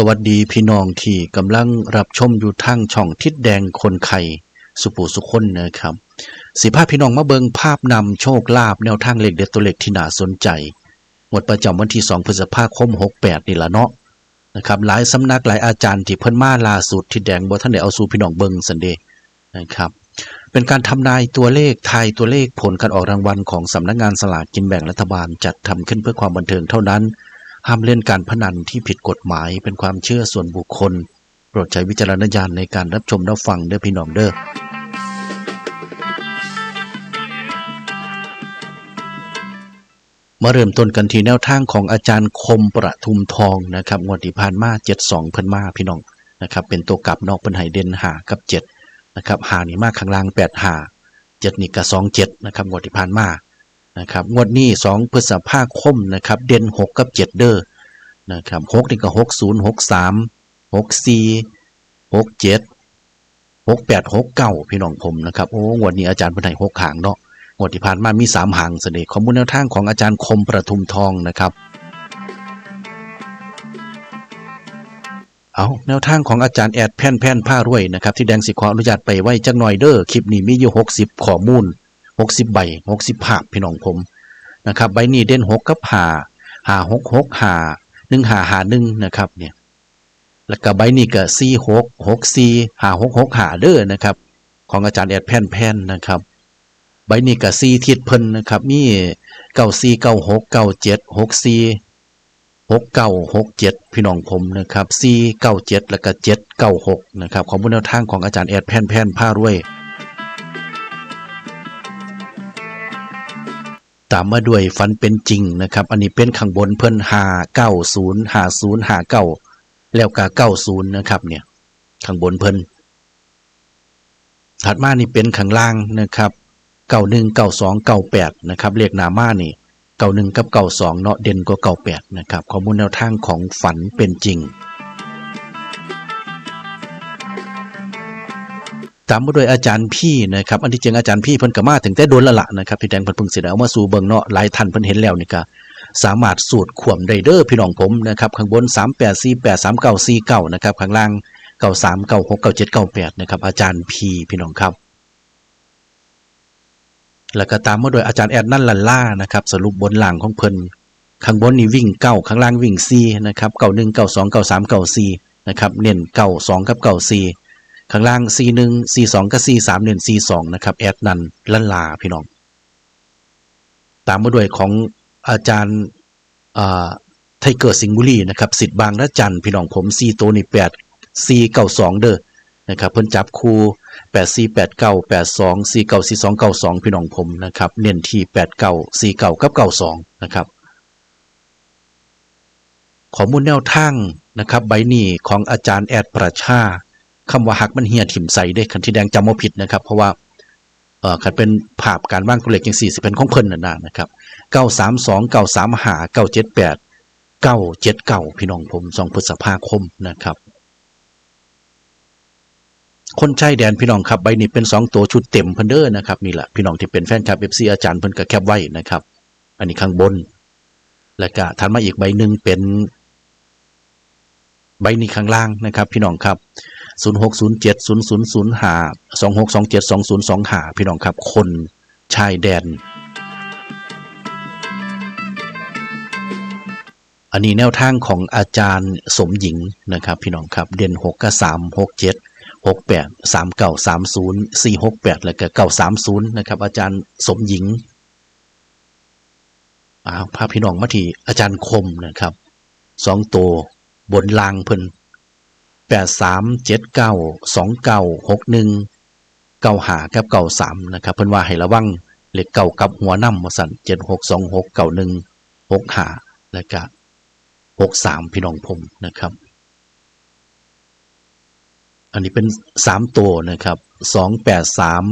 สวัสดีพี่น้องที่กำลังรับชมอยู่ทางช่องทิศแดงคนไข่สุปูสุคนนะครับสิภาพพี่น้องมาเบิงภาพนำโชคลาภแนวทางเลขเด็ดตัวเลขที่น่าสนใจงวดประจำวันที่ 2 พฤษภาคม 68 นี่ละเนาะนะครับหลายสำนักหลายอาจารย์ที่เพิ่นมาล่าสุดที่แดงบ่ท่านได้เอาสู่พี่น้องเบิงสันเดย์นะครับเป็นการทำนายตัวเลขทายตัวเลขผลการออกรางวัลของสำนักงานสลากกินแบ่งรัฐบาลจัดทำขึ้นเพื่อความบันเทิงเท่านั้น ห้ามเล่นการพนันที่ผิดกฎหมายเป็นความเชื่อส่วนบุคคล โปรดใช้วิจารณญาณในการรับชมรับฟังเด้อพี่น้องเด้อมาเริ่มต้นกันที่แนวทางของอาจารย์คมประทุมทองนะครับงวดที่ผ่านมา72เพิ่นมาพี่น้องนะครับ เป็นตัวกลับนอกเพิ่นให้เด่นหากับ7นะครับหานี่มากข้างล่าง8หา7นี่ก็27นะครับงวดที่ผ่านมา นะครับงวดนี้2พฤษภาคมนะครับเด่น6กับ7เด้อนะครับ6นี่ก็60 63 64 67 68 69พี่น้องผมนะครับโอ้งวดนี้อาจารย์เพิ่นให้6หางเนาะงวดที่ผ่านมามีสามหางเสน่ห์ข้อมูลแนวทางของอาจารย์คมประทุมทองนะครับเอาแนวทางของอาจารย์แอดแพ่นแพ่นผ้ารวยนะครับที่แดงสิขออนุญาตไปไว้จักหน่อยเด้อคลิปนี้มีอยู่หกสิบข้อมูล หกสิบใบหกสิบภาพพี่น้องผมนะครับใบนี้เด่นหกกับหาหาหกหกหาหนึ่งหาหาหนึ่งนะครับเนี่ยแล้วก็ใบนี้ก็สี่หกหกสี่หาหกหกหาเด้อนะครับ ของอาจารย์แอดแพ่นแพนนะครับใบนี้ก็ซีทิศเพิ่นนะครับ มีเก้าซีเก้าหกเก้าเจ็ดหกซีหกเก้าหกเจ็ดพี่น้องผมนะครับซีเก้าเจ็ดแล้วก็เจ็ดเก้าหกนะครับของบนแนวทางของอาจารย์แอดแพนแพนผ้ารวย ตามมาด้วยฟันเป็นจริงนะครับ อันนี้เป็นข้างบนเพิ่นหาเก้าศูนย์หาศูนย์หาเก้าแล้วก็เก้าศูนย์นะครับ เนี่ย ข้างบนเพิ่นถัดมานี่เป็นข้างล่างนะครับเก้าหนึ่งเก้าสองเก้าแปดนะครับเลขหนามานี่เก้าหนึ่งกับเก้าสองเนาะเด่นกว่าเก้าแปดนะครับข้อมูลแนวทางของฝันเป็นจริง ตามมาด้วยอาจารย์พี่นะครับอันที่จริงอาจารย์พี่เพิ่นก็มาถึงแต่โดนละละนะครับพี่แดงเพิ่นเพิ่งสิได้เอามาสู่เบิ่งเนาะหลายท่านเพิ่นเห็นแล้วนี่ก็สามารถสูตรขวมไดเด้อพี่น้องผมนะครับข้างบน 3848 3949นะครับข้างล่าง 93 96 97 98นะครับอาจารย์พี่พี่น้องครับ แล้วก็ตามมาโดยอาจารย์แอดนั่นลันล่านะครับสรุปบนหลังของเพิ่นข้างบนนี่วิ่งเก้าข้างล่างวิ่งซีนะครับเก้าหนึ่งเก้าสองเก้าสามเก้าสี่นะครับเน้นเก้าสองกับเก้าสี่ ข้างล่างซีหนึ่งซีสองกับซีสามเน้นซีสองนะครับ แอดนันลันลาพี่น้อง ตามมาด้วยของอาจารย์ไทเกอร์สิงห์บุรีนะครับสิทธิ์บางระจันพี่น้องผมซีตัวนี่แปดซีเก้าสองเด้อนะครับเพิ่นจับคู่แปดสี่แปดเก้าแปดสองสี่เก้าสี่สองเก้าสองพี่น้องผมนะครับเน้นที่แปดเก้าสี่เก้ากับเก้าสองนะครับข้อมูลแนวทางนะครับใบนี้ของอาจารย์แอดประชา คำว่าหักมันเฮียถิ่มใส่ได้คันที่แดงจำว่าผิดนะครับ เพราะว่าเอ่อคันเป็นภาพการว่างตัวเลขอย่างสี่สิบเป็นของเพิ่นน่ะนะนะครับเก้าสามสองเก้าสามหาเก้าเจ็ดแปดเก้าเจ็ดเก้าพี่น้องผมสองพฤษภาคมนะครับ คนชายแดนพี่น้องครับใบนี้เป็นสองตัวชุดเต็มเพิ่นเด้อนะครับนี่แหละพี่น้องที่เป็นแฟนคลับเอฟซีอาจารย์เพิ่นก็แคปไว้นะครับ อันนี้ข้างบน แล้วก็ถัดมาอีกใบหนึ่งเป็น ใบนี้ข้างล่างนะครับ พี่น้องครับ 0607 0005 2627 2025พี่น้องครับ คนชายแดน อันนี้แนวทางของอาจารย์สมหญิงนะครับ พี่น้องครับ เด่น6กับ3 6 7หกเจ็ดหกแปดสามเก้าสามศูนย์สี่หกแปดแล้วก็เก้าสามศูนย์นะครับ อาจารย์สมหญิงอาพาพี่น้องมาที่อาจารย์คมนะครับสองตัวบนลางเพิ่น แปดสามเจ็ดเก้าสองเก้าหกหนึ่งเก้าหากับเก้าสามนะครับเพิ่นว่าให้ระวังเลขเก้ากับหัวน้ำมาสั่นเจ็ดหกสองหกเก้าหนึ่งหกหาแล้วก็หกสามพี่น้องผมนะครับ อันนี้เป็นสามตัวนะครับสองแปดสาม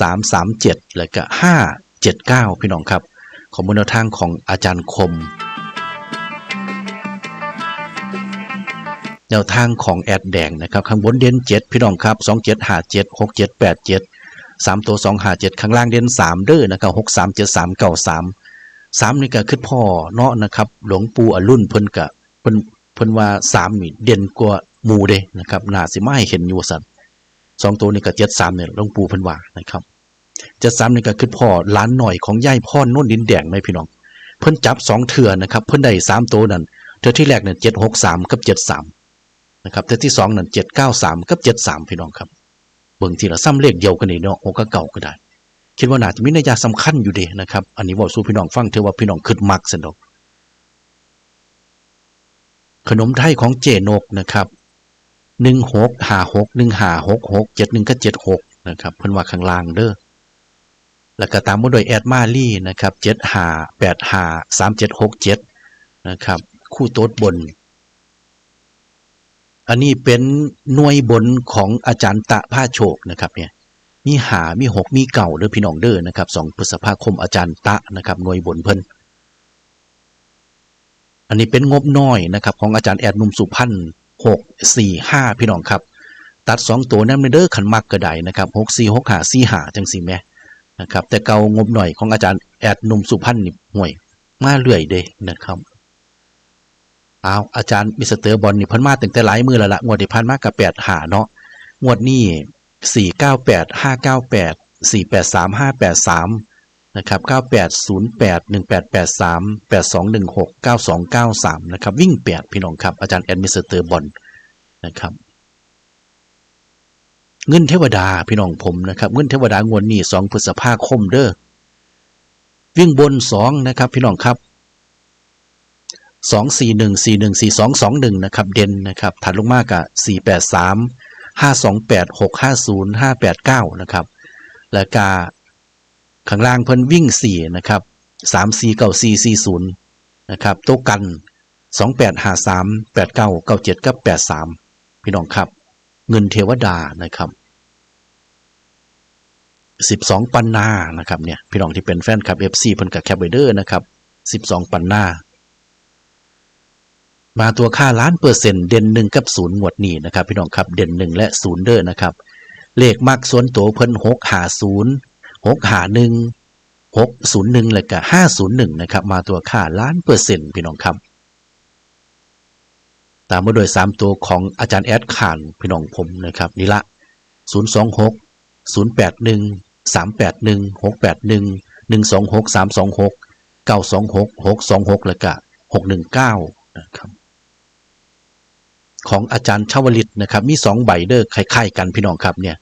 สามสามเจ็ดแล้วก็ห้าเจ็ดเก้าพี่น้องครับ ของมูลแนวทางของอาจารย์คม แนวทางของแอดแดงนะครับ ข้างบนเด่นเจ็ดพี่น้องครับสองเจ็ดหาเจ็ดหกเจ็ดแปดเจ็ดสามตัวสองหาเจ็ดข้างล่างเด่นสามเด้อนะครับหกสามเจ็ดสามเก้าสามสามนี่ก็คือพ่อเนาะนะครับ หลวงปู่อรุ่นเพิ่นกะเพิ่นเพิ่นว่าสามนี่เด่นกว่าหมูเด้นะครับน่าสิมาให้เห็นอยู่ว่าซั่นสองตัวนี้ก็เจ็ดสามเนี่ยหลวงปู่เพิ่นว่านะครับเจ็ดสามนี่ก็คือพ่อหล้านหน่อยของยายพ่อโน่นดินแดงไหมพี่น้อง เพิ่นจับสองเถื่อนะครับ เพิ่นได้สามตัวนั่นเถื่อที่แรกเนี่ยเจ็ดหกสามกับเจ็ดสาม นะครับเถื่ที่สองนั่นเจ็ดเก้าสามกับเจ็ดสามพี่น้องครับเบิ่งทีละซ้ำเลขเดียวกันนี่เนาะหกกับเก่าก็ได้ คิดว่าน่าจะมีนัยยะสำคัญอยู่เดีนะครับ อันนี้บอกสู่พี่น้องฟังเถอะว่าพี่น้องคึดมักสนดอกขนมไทยของเจนกนะครับหนึ่งหกหาหกหนึ่งหาหกหกเจ็ดหนึ่งก็เจ็ดหกนะครับเพิ่นว่าข้างล่างเด้อแล้วก็ตามมาโดวยแอดมาลี่นะครับเจ็ดหาแปดหาสามเจ็ดหกเจ็ดนะครับ คู่โต๊ดบน อันนี้เป็นหน่วยบนของอาจารย์ตะผ้าโชคนะครับเนี่ยมีหามีหกมีเก่าเด้อพี่น้องเด้อนะครับสองพฤษภาคมอาจารย์ตะนะครับหน่วยบนเพิ่นอันนี้เป็นงบน้อยนะครับ ของอาจารย์แอดนุ่มสุพันธ์หกสี่ห้าพี่น้องครับ ตัดสองตัวนั่นเด้อขันมักกระไดนะครับหกสี่หกหาสี่หาจังสี่แม่นะครับ แต่เก่างบหน่อยของอาจารย์แอดนุ่มสุพันธ์นี่ห่วยมาเรื่อยเด้นะครับ อาวอาจารย์มิสเตอร์บอลนี่พิ่นมาตั้งแต่หลายมือแล้วละงวดที่ผ่านมากับแปดหาเนาะงวดนี้สี่เก้าแปดห้าเก้าแปดสี่แปดสามห้าแปดสามนะครับเก้าแปดศูนย์แปดหนึ่งแปดแปดสามแปดสองหนึ่งหกเก้าสองเก้าสามนะครับวิ่งแปดพี่น้องครับอาจารย์แอดมิสเตอร์บอลนะครับเงินเทวดาพี่น้องผมนะครับเงินเทวดางวดนี้สองพฤษภาคมเด้อวิ่งบนสองนะครับพี่น้องครับ สองสี่หนึ่งสี่หนึ่งสี่สองสองหนึ่งนะครับเด่นนะครับถัดลงมากอะสี่แปดสามห้าสองแปดหกห้าศูนย์ห้าแปดเก้านะครับแล้วก็ข้างล่างเพิ่นวิ่งสี่นะครับสามสี่เก้าสี่สี่ศูนย์นะครับโต๊ะกันสองแปดห้าสามแปดเก้าเก้าเจ็ดกับแปดสามพี่น้องครับ เงินเทวดานะครับสิบสองปันนานะครับเนี่ยพี่น้องที่เป็นแฟนคลับเอฟซีเพิ่นกับแคปไวเดอร์นะครับสิบสองปันนา มาตัวค่าล้านเปอร์เซ็นต์เด่นหนึ่งกับศูนย์หมวดนี้นะครับ พี่น้องครับเด่นหนึ่งและศูนย์เด้อนะครับ เลขมักส่วนตัวเพิ่นหกหาศูนย์หกหาหนึ่งหกศูนย์หนึ่งแล้วก็ห้าศูนย์หนึ่งนะครับ มาตัวค่าล้านเปอร์เซ็นต์พี่น้องครับตามมาโดยสามตัวของอาจารย์แอดขานพี่น้องผมนะครับนี่ละศูนย์สองหกศูนย์แปดหนึ่งสามแปดหนึ่งหกแปดหนึ่งหนึ่งสองหกสามสองหกเก้าสองหกหกสองหกแล้วก็หกหนึ่งเก้านะครับ ของอาจารย์ชาวลิตนะครับ มีสองใบเดอร์คล้ายๆกันพี่น้องครับเนี่ย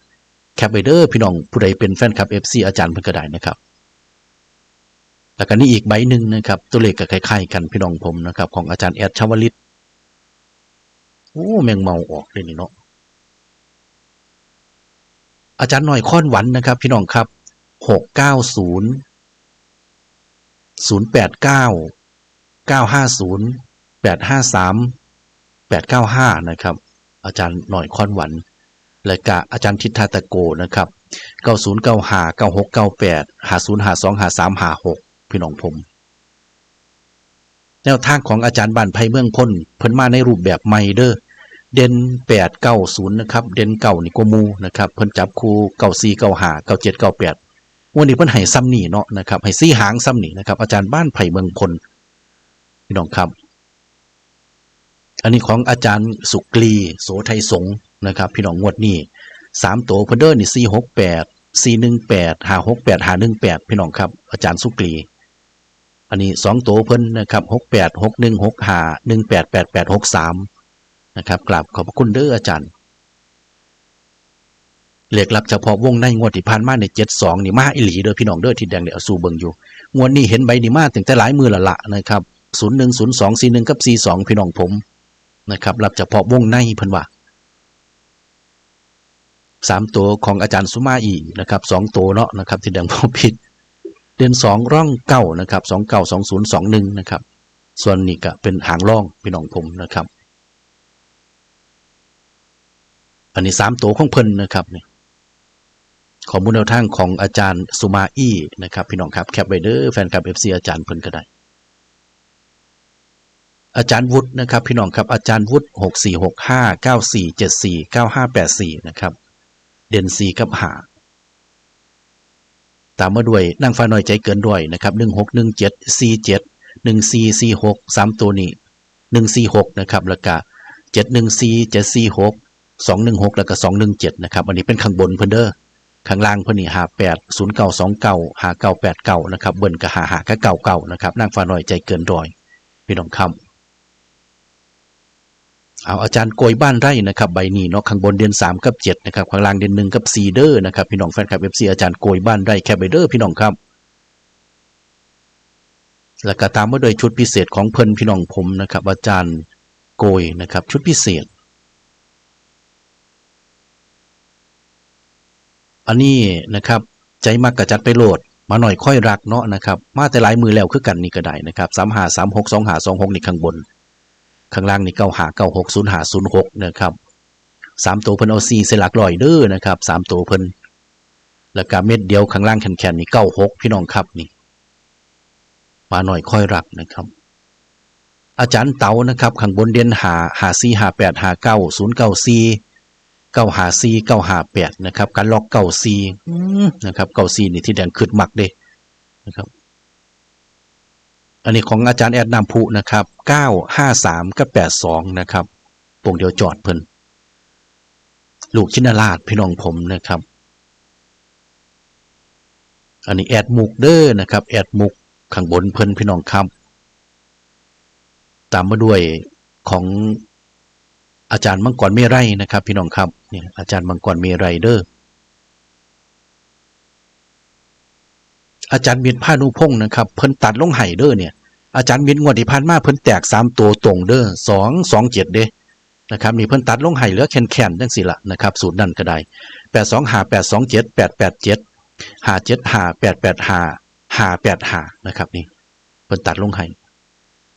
แคปไบเดอร์พี่น้องผู้ใดเป็นแฟนคลับเอฟซีอาจารย์เพิ่นก็ได้นะครับแล้วก็นี่อีกใบหนึ่งนะครับ ตัวเลขก็คล้ายๆกันพี่น้องผมนะครับ ของอาจารย์แอดชาวลิตโอ้แมงเมาออกเลยนี่เนาะอาจารย์หน่อยค้อนหวันนะครับ พี่น้องครับหกเก้าศูนย์ศูนย์แปดเก้าเก้าห้าศูนย์แปดห้าสาม แปดเก้าห้านะครับ อาจารย์หน่อยค้อนหวัน และกะอาจารย์ทิศทาตะโกนะครับเก้าศูนย์เก้าห้าเก้าหกเก้าแปดหาศูนย์หาสองหาสามหาหกพี่น้องผม แนวทางของอาจารย์บ้านไผ่เมืองพ้นเพิ่นมาในรูปแบบไมเดอร์เด่นแปดเก้าศูนย์นะครับ เด่นเก่านี่กมูนะครับ เพิ่นจับคู่เก้าสี่เก้าห้าเก้าเจ็ดเก้าแปดวันนี้เพิ่นให้ซ้ำหนีเนาะนะครับให้ซี่หางซ้ำหนีนะครับ อาจารย์บ้านไผ่เมืองพลพี่น้องครับ อันนี้ของอาจารย์สุกรีโสไทยสงนะครับ พี่น้องงวดนี้สามตัวเพิ่นเดอร์นี่สี่หกแปดสี่หนึ่งแปดห้าหกแปดห้าหนึ่งแปดพี่น้องครับ อาจารย์สุกรีอันนี้สองตัวเพิ่นนะครับหกแปดหกหนึ่งหกห้าหนึ่งแปดแปดแปดหกสามนะครับกราบขอบพระคุณเด้ออาจารย์เลขลับเฉพาะวงในงวดที่ผ่านมาในเจ็ดสองนี่มาอิหลีเด้อพี่น้องเด้อที่แดงเดี๋ยวสู่เบิ่งอยู่งวดนี้เห็นใบนี่มาถึงแต่หลายมือละละนะครับศูนย์หนึ่งศูนย์สองสี่หนึ่งกับสี่สองพี่น้องผม นะครับรับเฉพาะวงในเพิ่นว่าสามตัวของอาจารย์สุมาอีนะครับสองตัวเนาะนะครับ ที่แดงพอผิด เดือนสองร่องเก้านะครับสองเก้าสองศูนย์สองหนึ่งนะครับ ส่วนนี้ก็เป็นหางร่องพี่น้องผมนะครับ อันนี้สามตัวของเพิ่นนะครับเนี่ยข้อมูลแนวทางของอาจารย์สุมาอี้นะครับ พี่น้องครับแคปไว้เด้อแฟนคลับเอฟซีอาจารย์เพิ่นก็ได้ อาจารย์วุฒินะครับพี่น้องครับอาจารย์วุฒิหกสี่หกห้าเก้าสี่เจ็ดสี่เก้าห้าแปดสี่นะครับ เด่นสี่กับหาตามมาด้วยนางฟ้าน้อยใจเกินด้วยนะครับหนึ่งหกหนึ่งเจ็ดสี่เจ็ดหนึ่งสี่สี่หกสามตัวนี้146นะครับแล้วก็714 746 216แล้วก็217นะครับอันนี้เป็นข้างบนเพิ่นเด้อข้างล่างเพิ่นนี่58 0929 5989นะครับเบิ่นก็55ก็99นะครับนางฟ้าน้อยใจเกินร้อย พี่น้องครับ เอาอาจารย์โกยบ้านไร่นะครับใบนี้เนาะข้างบนเดือน3กับ7นะครับข้างล่างเดือน1กับ4เด้อนะครับพี่น้องแฟนคลับ FC อาจารย์โกยบ้านไร่แคปไปเด้อพี่น้องครับแล้วก็ตามมาโดวยชุดพิเศษของเพิ่นพี่น้องผมนะครับ อาจารย์โกยนะครับ ชุดพิเศษ อันนี้นะครับ ใจมากกระจัดไปโหลดมาหน่อยค่อยรักเนาะนะครับ มาแต่หลายมือแล้วคือกันนี่ก็ได้นะครับสามหาสามหกสองหาสองหกนี่ข้างบน ข้างล่างนี่เก้าหาเก้าหกศูนย์หาศูนย์หกนะครับสามตัวเพิ่นเอาซีเสลักลอยเด้อนะครับสามตัวเพิ่นแล้วก็เม็ดเดียวข้างล่างแข็งๆนี่เก้าหกพี่น้องครับนี่มาหน่อยค่อยรักนะครับ อาจารย์เต๋านะครับข้างบนเด่นหาหาซีหาแปดหาเก้าศูนย์เก้าซีเก้าหาซีเก้าหาแปดนะครับ การล็อกเก้าซีนะครับเก้าซีนี่ที่แดงขึ้นมักเด้นะครับ อันนี้ของอาจารย์แอดนามพุนะครับเก้าห้าสามกับแปดสองนะครับปงเดียวจอดเพิ่นลูกชินาราชพี่น้องผมนะครับ อันนี้แอดมุกเด้อนะครับ แอดมุกข้างบนเพิ่นพี่น้องครับตามมาด้วยของอาจารย์มังกรเมไรนะครับ พี่น้องครับเนี่ยอาจารย์มังกรเมไรเดอ อาจารย์เบียนผ้านุพงศ์นะครับเพิ่นตัดลงไห้เด้อเนี่ยอาจารย์เบียนงวดที่ผ่านมาเพิ่นแตกสามตัวตรงเด้อสองสองเจ็ดเด้นะครับนี่เพิ่นตัดลงไห้เหลือแคนแคนจังสิละนะครับสูตรนั่นก็ได้แปดสองหาแปดสองเจ็ดแปดแปดเจ็ดหาเจ็ดหาแปดแปดหาหาแปดหานะครับนี่เพิ่นตัดลงให้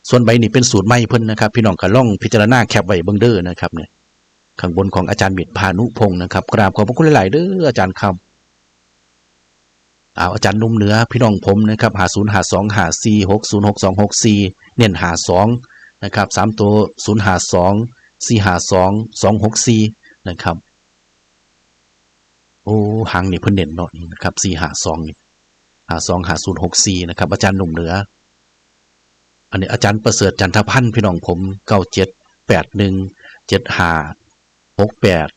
ส่วนใบนี้เป็นสูตรใหม่เพิ่นนะครับ พี่น้องก็ล่องพิจารณาแคปไว้เบิ่งเด้อนะครับเนี่ยข้างบนของอาจารย์บิดพานุพงศ์นะครับกราบขอบพระคุณหลาย ๆ เด้ออาจารย์ครับ อาจารย์นุ่มเหนือพี่น้องผมนะครับหาศูนย์หาสองหาสี่หกศูนย์หกสองหกสี่เน้นหาสองนะครับสามตัวศูนย์หาสองสี่หาสองสองหกสี่นะครับ โอ้หางนี่เพิ่นเน้นเนาะนี่นะครับสี่หาสองนี่หาสองหาศูนย์หกสี่นะครับอาจารย์นุ่มเหนือ อันนี้อาจารย์ประเสริฐจันทพันธ์พี่น้องผมเก้าเจ็ดแปดหนึ่งเจ็ดหาหกแปด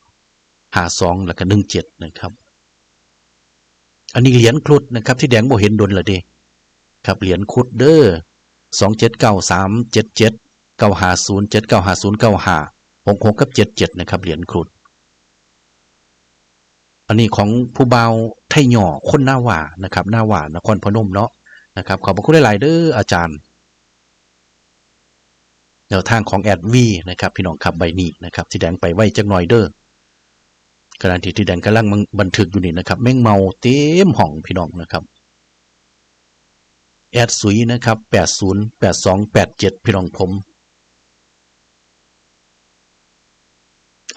หาสองแล้วก็หนึ่งเจ็ดนะครับ อันนี้เหรียญครุฑนะครับ ที่แดงโบเห็นดนเลยดิครับเหรียญครุฑเด้อสองเจ็ดเก้าสามเจ็ดเจ็ดเก้าหาศูนย์เจ็ดเก้าหาศูนย์เก้าหาหกหกกับเจ็ดเจ็ดนะครับ เหรียญครุฑอันนี้ของผู้เบาไทยหย่อคนหน้าหว่านะครับ หน้าหว่านครพนมเนาะนะครับ ขอบพระคุณหลายเด้ออาจารย์แนวทางของแอดวีนะครับ พี่น้องขับใบนี้นะครับที่แดงไปไว้จักหน่อยเด้อ ขณะที่ที่แดงกำลังบันทึกอยู่นี่นะครับ แม่งเมาเต็มห้องพี่น้องนะครับแอดสุยนะครับแปดศูนย์แปดสองแปดเจ็ดพี่น้องผม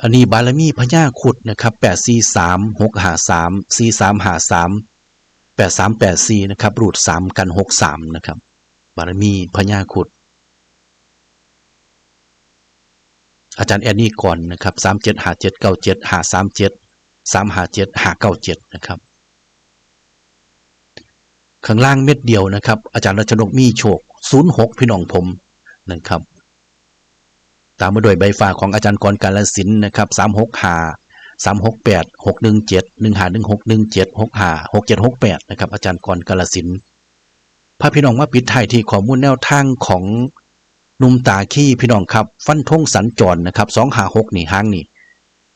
อันนี้บารมีพญาขุดนะครับแปดสี่สามหกหาสามสี่สามหาสามแปดสามแปดสี่นะครับรูดสามกันหกสามนะครับ บารมีพญาขุด อาจารย์แอนนี่ก่อนนะครับสามเจ็ดหาเจ็ดเก้าเจ็ดหาสามเจ็ดสามหาเจ็ดหาเก้าเจ็ดนะครับ ข้างล่างเม็ดเดียวนะครับ อาจารย์รัชนกมีโชคศูนย์หกพี่น้องผมนะครับ ตามมาด้วยใบฟ้าของอาจารย์กรกาลสินนะครับสามหกหาสามหกแปดหกหนึ่งเจ็ดหนึ่งหาหนึ่งหกหนึ่งเจ็ดหกหาหกเจ็ดหกแปดนะครับ อาจารย์กรกาลสินธุ์พาพี่น้องมาปิดท้ายที่ข้อมูลแนวทางของ นุ่มตาขี้พี่น้องครับ ฟันทงสัญจรนะครับสองหาหกนี่ห้างนี่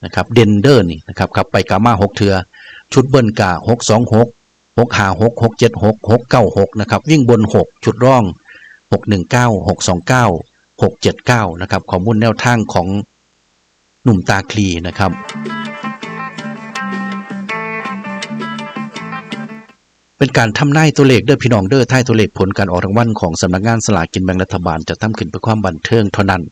นะครับ เดนเดอร์นี่นะครับครับไปกามาหกเทือ ชุดเบิ้ลกาหกสองหกหกหาหกหกเจ็ดหกหกเก้าหกนะครับ วิ่งบนหกชุดร่องหกหนึ่งเก้าหกสองเก้า679นะครับข้อมูลแนวทางของหนุ่มตาคลีนะครับ เป็นการทำนายตัวเลขเด้อพี่น้องเด้อท้ายตัวเลขผลการออกรางวัลของสำนักงานสลากกินแบ่งรัฐบาลจะทำขึ้นเพื่อความบันเทิงเท่านั้น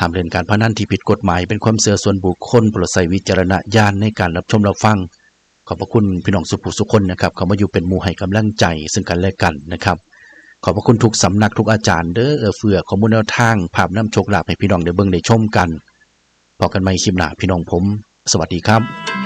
ห้ามเล่นการพนันที่ผิดกฎหมายเป็นความเสื่อส่วนบุคคลโปรดใช้วิจารณญาณในการรับชมรับฟัง ขอบพระคุณพี่น้องสุภุสุคนนะครับเขามาอยู่เป็นมูให้กำลังใจซึ่งกันและกันนะครับ ขอบพระคุณทุกสำนักทุกอาจารย์เด้อเออเฟือข้อมูลแนวทางภาพน้ำโชคลาภให้พี่น้องได้เบิ่งได้ชมกันพอกันใหม่คลิปหน้าพี่น้องผม สวัสดีครับ